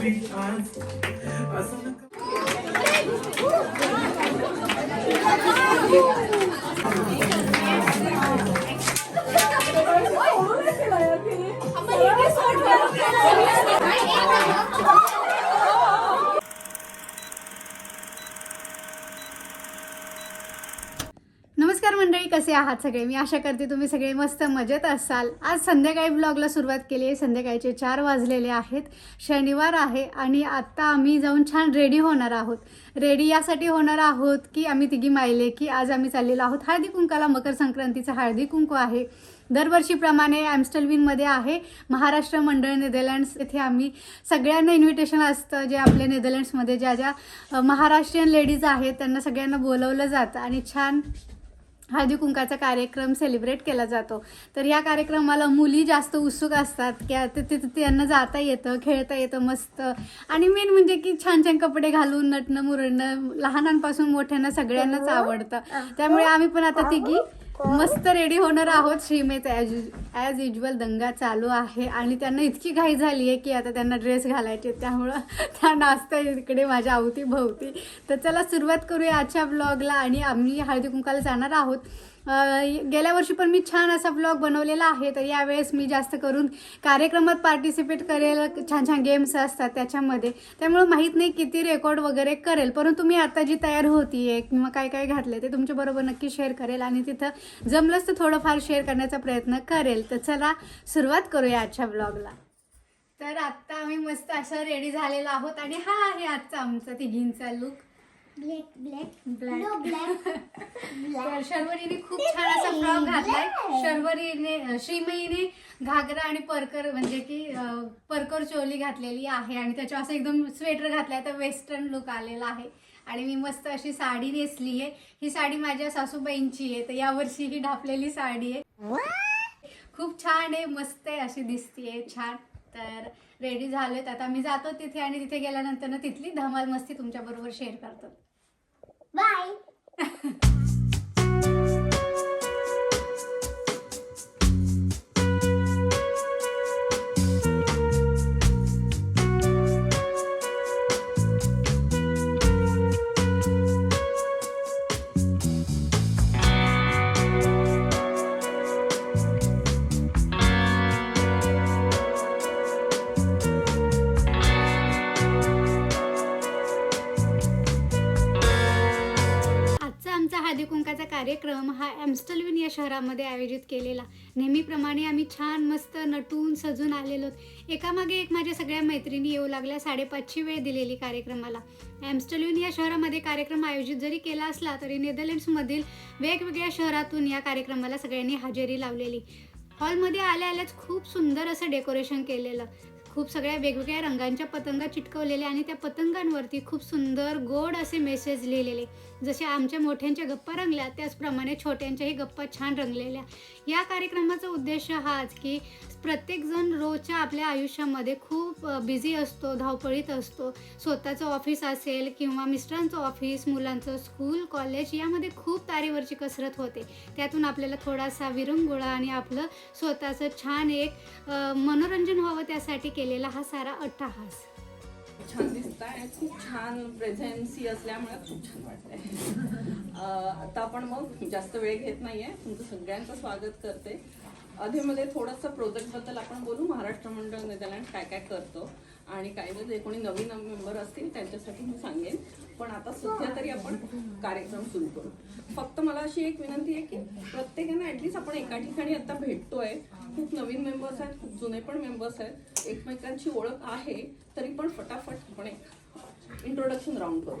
मी आज नमस्कार मंडळी कसे आहात सगळे? मी आशा करते तुम्ही सगळे मस्त मजेत असाल. आज संध्याकाळी ब्लॉगला सुरुवात केली आहे. संध्याकाळचे चार वाजलेले आहेत. शनिवार आहे आणि आत्ता आम्ही जाऊन छान रेडी होणार आहोत. रेडी यासाठी होणार आहोत की आम्ही तिघी मायले की आज आम्ही चाललेलो आहोत हळदी कुंकाला. मकर संक्रांतीचा हळदी कुंकू आहे. दरवर्षीप्रमाणे ॲम्स्टलविनमध्ये आहे. महाराष्ट्र मंडळ नेदरलँड्स येथे आम्ही सगळ्यांना इन्व्हिटेशन असतं जे आपल्या नेदरलँड्समध्ये ज्या ज्या महाराष्ट्रीयन लेडीज आहेत त्यांना सगळ्यांना बोलवलं जातं आणि छान हळदी कुंकाचा कार्यक्रम सेलिब्रेट केला जातो. तर या कार्यक्रमाला मुली जास्त उत्सुक असतात. की आता तिथं त्यांना जाता येतं खेळता येतं मस्त. आणि मेन म्हणजे की छान छान कपडे घालून नटणं मुरडणं लहानांपासून मोठ्यांना सगळ्यांनाच आवडतं. त्यामुळे आम्ही पण आता तिघी मस्त रेडी होणार आहोत श्रीमेच ॲज ॲज युजल दंगा चालू आहे आणि त्यांना इतकी घाई झाली आहे की आता त्यांना ड्रेस घालायचे त्यामुळं त्या नाचता इकडे माझ्या अवतीभोवती तर चला सुरुवात करूया आजच्या ब्लॉगला आणि आम्ही हळदी कुंकाला जाणार आहोत. गेल्या वर्षी पण मी छान असा ब्लॉग बनवलेला आहे. तर यावेळेस मी जास्त करून कार्यक्रमात पार्टिसिपेट करेल छान छान गेम्स असतात त्याच्यामध्ये. त्यामुळं माहीत नाही किती रेकॉर्ड वगैरे करेल. परंतु मी आता जी तयार होती आहे किंवा काय काय घातलं ते तुमच्याबरोबर नक्की शेअर करेल आणि तिथं जमलंच तर थोडंफार शेअर करण्याचा प्रयत्न करेल. तर चला सुरुवात करूया आजच्या ब्लॉगला तर आत्ता आम्ही मस्त असं रेडी झालेलो आहोत आणि हा आहे आजचा आमचा तिघींचा look black black. No black तर शर्वरीने खूप छान असा फ्रॉक घातलाय. शर्वरीने श्रीमयीने घागरा आणि परकर म्हणजे की अं, परकर चोली घातलेली आहे आणि त्याच्यावर असं एकदम स्वेटर घातलाय तर वेस्टर्न लुक आलेला आहे. आणि मी मस्त अशी साडी नेसली आहे. ही साडी माझ्या सासूबाईंची आहे तर यावर्षी ही ढापलेली साडी आहे. खूप छान आहे मस्त आहे अशी दिसतीये छान. तर रेडी झालोय आता मी जातो तिथे आणि तिथे गेल्यानंतर ना तिथली धमाल मस्ती तुमच्या बरोबर शेअर करतो. बाय कार्यक्रम हा ॲम्स्टलविन या शहरामध्ये आयोजित केलेला. नेहमीप्रमाणे आम्ही छान मस्त नटून सजून आलेलो. एकामागे एक माझ्या सगळ्या मैत्रिणी येऊ लागल्या साडेपाचची वेळ दिलेली कार्यक्रमाला. ॲम्स्टलविन या शहरामध्ये कार्यक्रम आयोजित जरी केला असला तरी नेदरलँड्समधील वेगवेगळ्या शहरातून या कार्यक्रमाला सगळ्यांनी हजेरी लावलेली. हॉलमध्ये आल्या आल्याच खूप सुंदर असं डेकोरेशन केलेलं. खूप सगळ्या वेगवेगळ्या रंगांच्या पतंगा चिटकवलेल्या आणि त्या पतंगांवरती खूप सुंदर गोड असे मेसेज लिहिलेले. जसे आमच्या मोठ्यांच्या गप्पा रंगल्या त्याचप्रमाणे छोट्यांच्याही गप्पा छान रंगलेल्या. या कार्यक्रमाचा उद्देश हाच की प्रत्येकजण रोजच्या आपल्या आयुष्यामध्ये खूप बिझी असतो धावपळीत असतो. स्वतःचं ऑफिस असेल किंवा मिस्टरांचं ऑफिस मुलांचं स्कूल कॉलेज यामध्ये खूप तारेवरची कसरत होते. त्यातून आपल्याला थोडासा विरंगुळा आणि आपलं स्वतःचं छान एक मनोरंजन व्हावं त्यासाठी केलेला हा सारा अट्टाहास. छान दिसत आहे खूप छान प्रेझेन्सी असल्यामुळे खूप छान वाटतंय. आता आपण मग जास्त वेळ घेत नाहीये. तुमचं सगळ्यांचं स्वागत करते. अधेमध्ये थोडंसं प्रोजेक्टबद्दल आपण बोलू. महाराष्ट्र मंडळ नेदरलँड काय काय करतो आणि काही जे कोणी नवीन मेंबर असतील त्यांच्यासाठी मी सांगेन. पण आता सध्या तरी आपण कार्यक्रम सुरू करू. फक्त मला अशी एक विनंती आहे की प्रत्येकाने ॲटलिस्ट आपण एका ठिकाणी आता भेटतोय. खूप नवीन मेंबर्स आहेत खूप जुने पण मेंबर्स आहेत. एकमेकांची ओळख आहे तरी पण फटाफट आपण एक इंट्रोडक्शन राऊंड करू.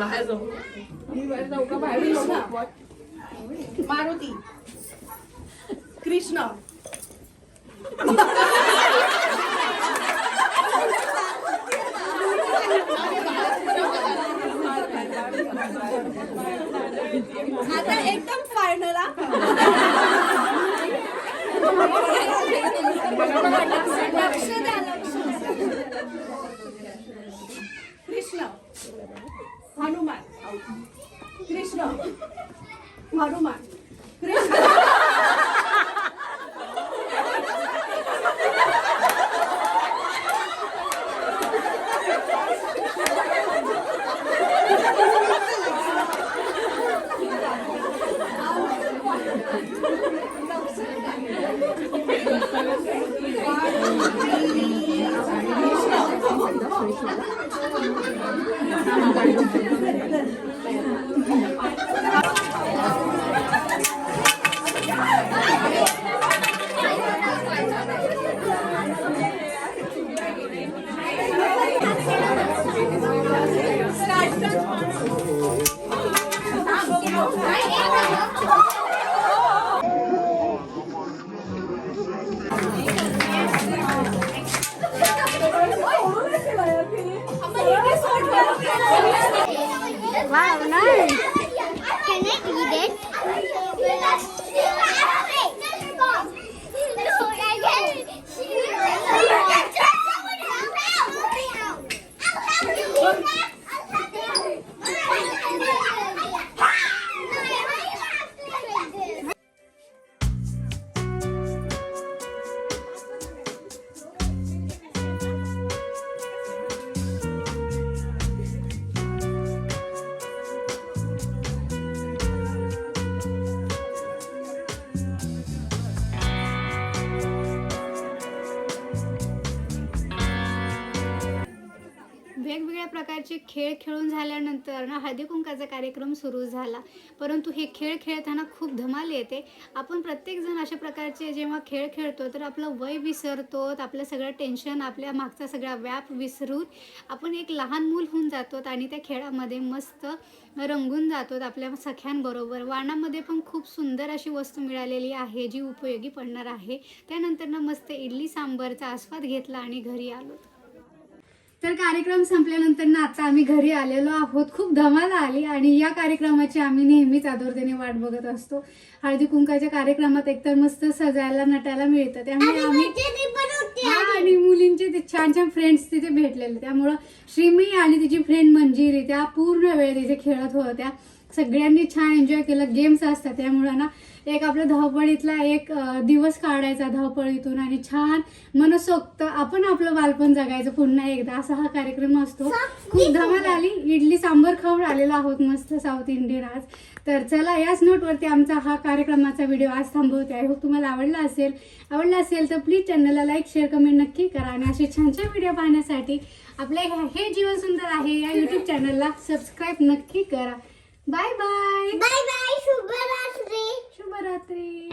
बाहेर जाऊ. मारुती. कृष्ण. आता एकदम फायनल કૃષ્ણ મારું માર वेगवेगळ्या प्रकारचे खेळ खेळून झाल्यानंतर ना हळदी कुंकाचा कार्यक्रम सुरू झाला. परंतु हे खेळ खेळताना खूप धमाल येते. आपण प्रत्येकजण अशा प्रकारचे जेव्हा खेळ खेळतो तर आपलं वय विसरतो आपलं सगळं टेन्शन आपल्या मागचा सगळा व्याप विसरून आपण एक लहान मूल होऊन जातो आणि त्या खेळामध्ये मस्त रंगून जातो आपल्या सख्यांबरोबर. वाणामध्ये पण खूप सुंदर अशी वस्तू मिळालेली आहे जी उपयोगी पडणार आहे. त्यानंतर ना मस्त इडली सांबारचा आस्वाद घेतला आणि घरी आलो. तर कार्यक्रम संपल्यानंतर ना आता आम्ही घरी आलेलो आहोत. खूप धमाल आली आणि या कार्यक्रमाची आम्ही नेहमीच आदुरतेने वाट बघत असतो. हळदी कुंकाच्या कार्यक्रमात एकतर मस्त सजायला नटायला मिळतं. त्यामुळे आम्ही आणि मुलींचे ते छान छान फ्रेंड्स तिथे भेटलेले. त्यामुळं श्रीमी आणि तिची फ्रेंड मंजिरी त्या पूर्ण वेळ तिथे खेळत होत्या. सगळ्यांनी छान एन्जॉय केलं. गेम्स असतात त्यामुळं ना एक आपल्या धावपळीतला एक दिवस काढायचा धावपळीतून आणि छान मनसोक्त आपण आपलं बालपण जगायचं पुन्हा एकदा. असा हा कार्यक्रम असतो. खूप धमाल आली. इडली सांबर खाऊन आलेलो आहोत मस्त साऊथ इंडियन आज. तर चला याच नोटवरती आमचा हा कार्यक्रमाचा व्हिडिओ आज थांबवते. आय होप तुम्हाला आवडला असेल. आवडला असेल तर प्लीज चॅनलला लाईक शेअर कमेंट नक्की करा. आणि असे छान छान व्हिडिओ पाहण्यासाठी आपल्या हे जीवन सुंदर आहे या यूट्यूब चॅनलला सबस्क्राईब नक्की करा. बाय बाय बाय बाय शुभरात्री शुभरात्री